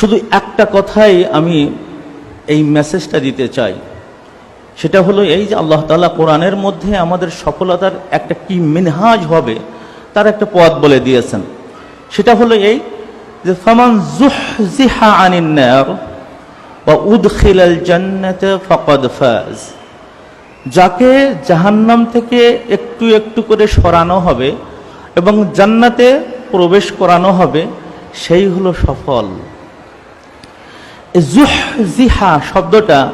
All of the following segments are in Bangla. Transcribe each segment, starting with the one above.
শুধু একটা কথাই আমি এই মেসেজটা দিতে চাই। সেটা হলো এই যে আল্লাহ তালা কোরআনের মধ্যে আমাদের সফলতার একটা কি মিনহাজ হবে, তার একটা পথ বলে দিয়েছেন। সেটা হলো এই যে, ফামান জুহজিহা আনিন বা উদখিলাল জান্নাতা ফাকাদ ফাজ। যাকে জাহান্নাম থেকে একটু একটু করে সরানো হবে এবং জান্নাতে প্রবেশ করানো হবে, সেই হলো সফল। জুহ জিহা শব্দটা,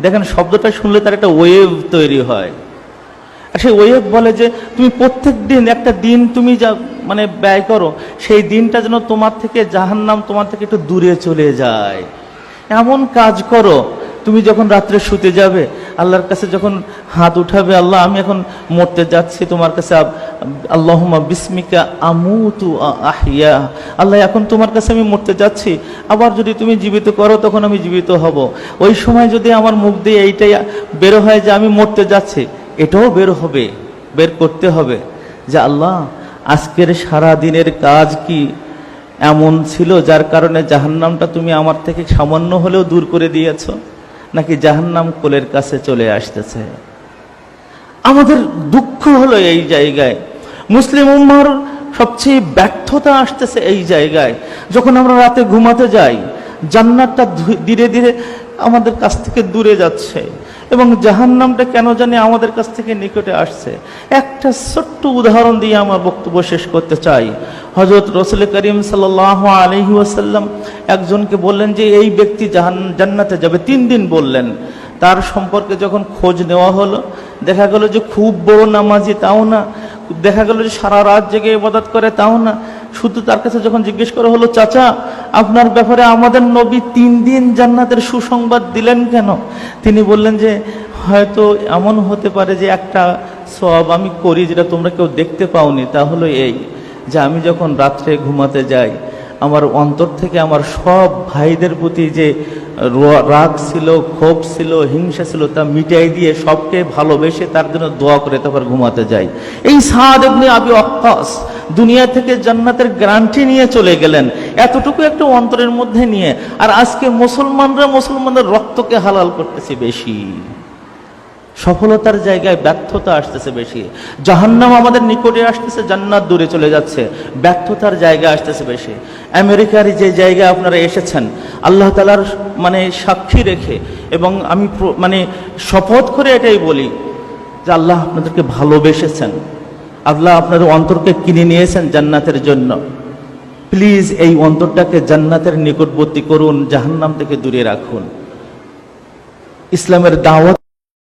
দেখেন শব্দটা শুনলে তার একটা ওয়েভ তৈরি হয়। আর সেই ওয়েভ বলে যে, তুমি প্রত্যেক দিন, একটা দিন তুমি যা মানে ব্যয় করো, সেই দিনটা যেন তোমার থেকে, জাহান্নাম তোমার থেকে একটু দূরে চলে যায়। এমন কাজ করো, তুমি যখন রাত্রে শুতে যাবে আল্লাহর কাছে যখন হাত উঠাবে, আল্লাহ, আমি এখন মরতে যাচ্ছি, তোমার কাছে আল্লাহমা বিস্মিকা আমুতু আহিয়া আল্লাহ, এখন তোমার কাছে আমি মরতে যাচ্ছি। আবার যদি তুমি জীবিত করো, তখন আমি জীবিত হব। ওই সময় যদি আমার মুখ দিয়ে এইটাই বের হয় যে আমি মরতে যাচ্ছি, এটাও বের হবে, বের করতে হবে। যে আল্লাহ, আজকের সারা দিনের কাজ কি এমন ছিল, যার কারণে জাহান্নামটা তুমি আমার থেকে সামান্য হলেও দূর করে দিয়েছ? নাকি জাহান্নাম কোলের কাছে চলে আসতেছে? আমাদের দুঃখ হলো এই জায়গায়। মুসলিম উম্মার সবচেয়ে ব্যর্থতা আসতেছে এই জায়গায়। যখন আমরা রাতে ঘুমাতে যাই, জান্নাতটা ধীরে ধীরে আমাদের কাছ থেকে দূরে যাচ্ছে। এবং জাহান্নামটা কেন জানি আমাদের কাছ থেকে নিকটে আসছে। একটা ছোট্ট উদাহরণ দিয়ে আমার বক্তব্য শেষ করতে চাই। হজরত রসুল করিম সাল্লাহ আলহি ওয়াসাল্লাম একজনকে বললেন যে, এই ব্যক্তি জাহান, জান্নাতে যাবে। তিন দিন বললেন। তার সম্পর্কে যখন খোঁজ নেওয়া হলো, দেখা গেল যে খুব বড় নামাজি তাও না। দেখা গেল যে সারা রাত জেগে ইবাদত করে তাও না। শুধু তার কাছে যখন জিজ্ঞেস করা হলো, চাচা, আপনার ব্যাপারে আমাদের নবী তিন দিন জান্নাতের সুসংবাদ দিলেন কেন? তিনি বললেন যে, হয়তো এমন হতে পারে যে একটা সব আমি করি যেটা তোমরা কেউ দেখতে পাওনি। তা হলো এই যে আমি যখন রাত্রে ঘুমাতে যাই, আমার অন্তর থেকে আমার সব ভাইদের প্রতি যে রাগ ছিল, ক্ষোভ ছিল, হিংসা ছিল, তা মিটাই দিয়ে সবকে ভালোবেসে তার জন্য দোয়া করে তারপর ঘুমাতে যাই। এই সাদ এমনি আবি অক্কাস দুনিয়া থেকে জান্নাতের গ্যারান্টি নিয়ে চলে গেলেন। এতটুকু একটা অন্তরের মধ্যে নিয়ে। আর আজকে মুসলমানরা মুসলমানদের রক্তকে হালাল করতেছে বেশি। সফলতার জায়গায় ব্যর্থতা আসতেছে বেশি। জাহান্নাম আমাদের নিকটে আসতেছে, জান্নাত দূরে চলে যাচ্ছে। ব্যর্থতার জায়গা আসতেছে বেশি। আমেরিকার যে জায়গায় আপনারা এসেছেন, আল্লাহ তালার মানে সাক্ষী রেখে। এবং আমি মানে শপথ করে এটাই বলি যে আল্লাহ আপনাদেরকে ভালোবেসেছেন। আল্লাহ আপনার অন্তরকে কিনে নিয়েছেন জান্নাতের জন্য। প্লিজ এই অন্তরটাকে জান্নাতের নিকটবর্তী করুন, জাহান্নাম থেকে দূরে রাখুন। ইসলামের দাওয়াত